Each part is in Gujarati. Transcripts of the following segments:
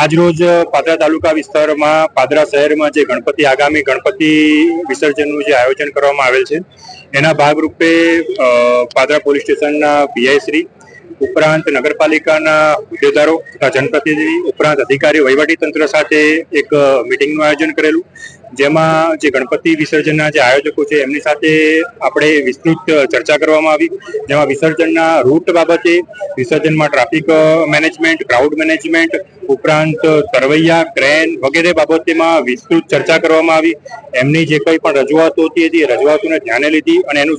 આજરોજ પાદરા તાલુકા વિસ્તારમાં પાદરા શહેરમાં જે ગણપતિ આગામી ગણપતિ વિસર્જનનું જે આયોજન કરવામાં આવેલ છે, એના ભાગરૂપે પાદરા પોલીસ સ્ટેશનના પીઆઈ શ્રી, ઉપરાંત નગરપાલિકાના હોદ્દેદારો તથા જનપ્રતિનિધિ, ઉપરાંત અધિકારી વહીવટી તંત્ર સાથે એક મિટિંગનું આયોજન કરેલું. જેમાં જે ગણપતિ વિસર્જનના જે આયોજકો છે, એમની સાથે આપણે વિસ્તૃત ચર્ચા કરવામાં આવી. જેમાં વિસર્જનના રૂટ બાબતે વિસર્જનમાં ટ્રાફિક મેનેજમેન્ટ, ક્રાઉડ મેનેજમેન્ટ, ઉપરાંત તરવૈયા, ક્રેન વગેરે બાબતેમાં વિસ્તૃત ચર્ચા કરવામાં આવી. એમની જે કંઈ પણ રજૂઆતો હતી, એ રજૂઆતોને ધ્યાને લીધી અને એનું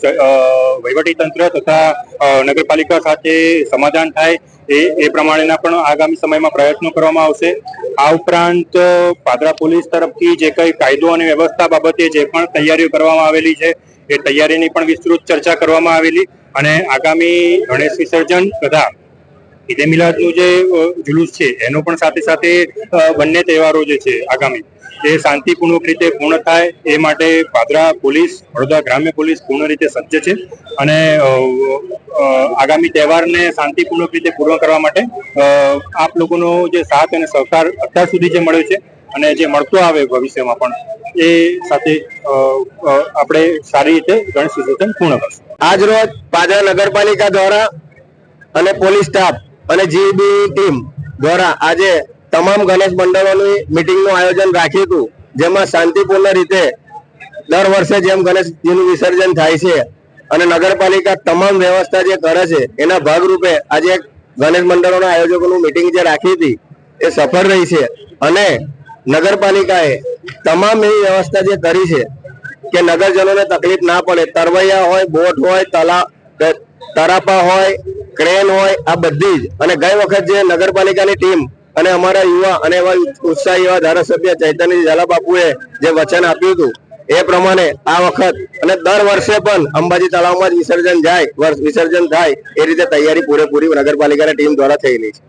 વહીવટીતંત્ર વહીવટી તંત્ર તથા નગરપાલિકા સાથે સમાધાન થાય એ એ પ્રમાણેના પણ આગામી સમયમાં પ્રયત્નો કરવામાં આવશે. આ ઉપરાંત પાદરા પોલીસ તરફથી જે કંઈ કાયદો અને વ્યવસ્થા બાબતે જે પણ તૈયારીઓ કરવામાં આવેલી છે, એ તૈયારીની પણ વિસ્તૃત ચર્ચા કરવામાં આવેલી. અને આગામી ગણેશ વિસર્જન તથા ઈદે મિલાદનું જે જુલુસ છે, એનો પણ સાથે સાથે બંને તહેવારો જે છે આગામી એ શાંતિપૂર્વક રીતે પૂર્ણ થાય, એ માટે પાદરા પોલીસ, વડોદરા ગ્રામ્ય પોલીસ પૂર્ણ રીતે સજ્જ છે અને આગામી તહેવારને શાંતિપૂર્વક રીતે પૂર્ણ કરવા માટે આપ લોકોનો જે સાથ અને સહકાર અત્યાર સુધી જે મળ્યો છે અને જે મળતો આવે ભવિષ્યમાં પણ, એ સાથે આપણે સારી રીતે ગણેશ વિસર્જન પૂર્ણ કરશું. આજ રોજ પાદરા નગરપાલિકા દ્વારા અને પોલીસ સ્ટાફ અને જીબી ટીમ દ્વારા આજે તમામ ગણેશ મંડળોની મિટિંગનું આયોજન રાખ્યું હતું, જેમાં શાંતિપૂર્ણ રીતે દર વર્ષે જેમ ગણેશજીનું વિસર્જન થાય છે અને નગરપાલિકા તમામ વ્યવસ્થા જે કરે છે, એના ભાગરૂપે આજે એક ગણેશ મંડળોના આયોજકોનું મિટિંગ જે રાખી હતી, એ સફળ રહી છે. અને નગરપાલિકાએ તમામ એવી વ્યવસ્થા જે કરી છે કે નગરજનોને તકલીફ ના પડે, તરવૈયા હોય, બોટ હોય, તલા, તરાપા હોય ક્રેન હોય, આ બધી જ. અને ગઈ વખત જે નગરપાલિકાની ટીમ અને અમારા યુવા અને એવા ઉત્સાહી એવા ધારાસભ્ય ચૈતન્ય ઝાલાબાપુએ જે વચન આપ્યું હતું, એ પ્રમાણે આ વખત અને દર વર્ષે પણ અંબાજી તળાવમાં જ વિસર્જન જાય વિસર્જન થાય, એ રીતે તૈયારી પૂરેપૂરી નગરપાલિકાની ટીમ દ્વારા થયેલી છે.